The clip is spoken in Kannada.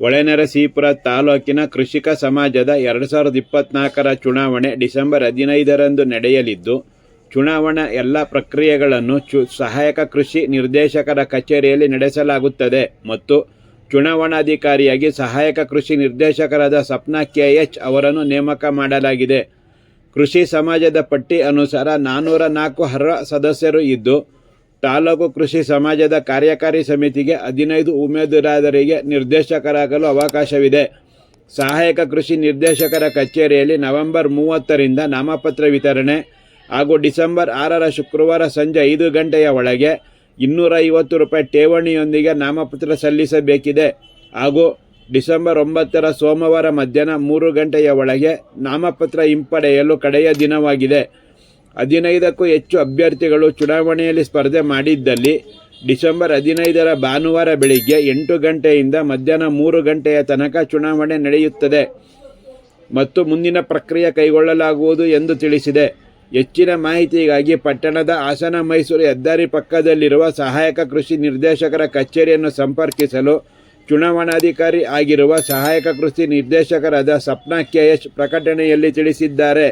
ಹೊಳೆನರಸೀಪುರ ತಾಲೂಕಿನ ಕೃಷಿಕ ಸಮಾಜದ ಎರಡು ಸಾವಿರದ ಇಪ್ಪತ್ನಾಲ್ಕರ ಚುನಾವಣೆ ಡಿಸೆಂಬರ್ ಹದಿನೈದರಂದು ನಡೆಯಲಿದ್ದು, ಚುನಾವಣಾ ಎಲ್ಲ ಪ್ರಕ್ರಿಯೆಗಳನ್ನು ಚು, ಸಹಾಯಕ ಕೃಷಿ ನಿರ್ದೇಶಕರ ಕಚೇರಿಯಲ್ಲಿ ನಡೆಸಲಾಗುತ್ತದೆ ಮತ್ತು ಚುನಾವಣಾಧಿಕಾರಿಯಾಗಿ ಸಹಾಯಕ ಕೃಷಿ ನಿರ್ದೇಶಕರಾದ ಸಪ್ನಾ ಕೆ ಎಚ್ ಅವರನ್ನು ನೇಮಕ ಮಾಡಲಾಗಿದೆ. ಕೃಷಿ ಸಮಾಜದ ಪಟ್ಟಿ ಅನುಸಾರ ನಾನ್ನೂರ ನಾಲ್ಕು ಅರ್ಹ ಸದಸ್ಯರು ಇದ್ದು ತಾಲೂಕು ಕೃಷಿ ಸಮಾಜದ ಕಾರ್ಯಕಾರಿ ಸಮಿತಿಗೆ ಹದಿನೈದು ಉಮೇದುವಾರರಿಗೆ ನಿರ್ದೇಶಕರಾಗಲು ಅವಕಾಶವಿದೆ. ಸಹಾಯಕ ಕೃಷಿ ನಿರ್ದೇಶಕರ ಕಚೇರಿಯಲ್ಲಿ ನವೆಂಬರ್ ಮೂವತ್ತರಿಂದ ನಾಮಪತ್ರ ವಿತರಣೆ ಹಾಗೂ ಡಿಸೆಂಬರ್ ಆರರ ಶುಕ್ರವಾರ ಸಂಜೆ ಐದು ಗಂಟೆಯ ಒಳಗೆ ಇನ್ನೂರ ಐವತ್ತು ರೂಪಾಯಿ ಠೇವಣಿಯೊಂದಿಗೆ ನಾಮಪತ್ರ ಸಲ್ಲಿಸಬೇಕಿದೆ ಹಾಗೂ ಡಿಸೆಂಬರ್ ಒಂಬತ್ತರ ಸೋಮವಾರ ಮಧ್ಯಾಹ್ನ ಮೂರು ಗಂಟೆಯ ಒಳಗೆ ನಾಮಪತ್ರ ಹಿಂಪಡೆಯಲು ಕಡೆಯ ದಿನವಾಗಿದೆ. ಹದಿನೈದಕ್ಕೂ ಹೆಚ್ಚು ಅಭ್ಯರ್ಥಿಗಳು ಚುನಾವಣೆಯಲ್ಲಿ ಸ್ಪರ್ಧೆ ಮಾಡಿದ್ದಲ್ಲಿ ಡಿಸೆಂಬರ್ ಹದಿನೈದರ ಭಾನುವಾರ ಬೆಳಿಗ್ಗೆ ಎಂಟು ಗಂಟೆಯಿಂದ ಮಧ್ಯಾಹ್ನ ಮೂರು ಗಂಟೆಯ ತನಕ ಚುನಾವಣೆ ನಡೆಯುತ್ತದೆ ಮತ್ತು ಮುಂದಿನ ಪ್ರಕ್ರಿಯೆ ಕೈಗೊಳ್ಳಲಾಗುವುದು ಎಂದು ತಿಳಿಸಿದೆ. ಹೆಚ್ಚಿನ ಮಾಹಿತಿಗಾಗಿ ಪಟ್ಟಣದ ಹಾಸನ ಮೈಸೂರು ಹೆದ್ದಾರಿ ಪಕ್ಕದಲ್ಲಿರುವ ಸಹಾಯಕ ಕೃಷಿ ನಿರ್ದೇಶಕರ ಕಚೇರಿಯನ್ನು ಸಂಪರ್ಕಿಸಲು ಚುನಾವಣಾಧಿಕಾರಿ ಆಗಿರುವ ಸಹಾಯಕ ಕೃಷಿ ನಿರ್ದೇಶಕರಾದ ಸಪ್ನಾ ಕೆ ಎಚ್ ಪ್ರಕಟಣೆಯಲ್ಲಿ ತಿಳಿಸಿದ್ದಾರೆ.